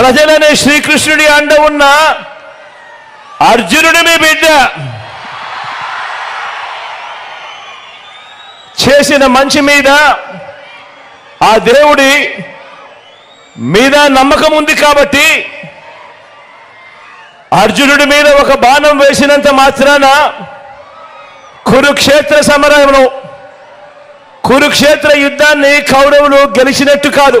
ప్రజలనే శ్రీకృష్ణుడి అండ ఉన్న అర్జునుడి మీ బిడ్డ. చేసిన మంచి మీద ఆ దేవుడి మీద నమ్మకం ఉంది కాబట్టి అర్జునుడి మీద ఒక బాణం వేసినంత మాత్రాన కురుక్షేత్ర సమరంలో కురుక్షేత్ర యుద్ధాన్ని కౌరవులు గెలిచినట్టు కాదు.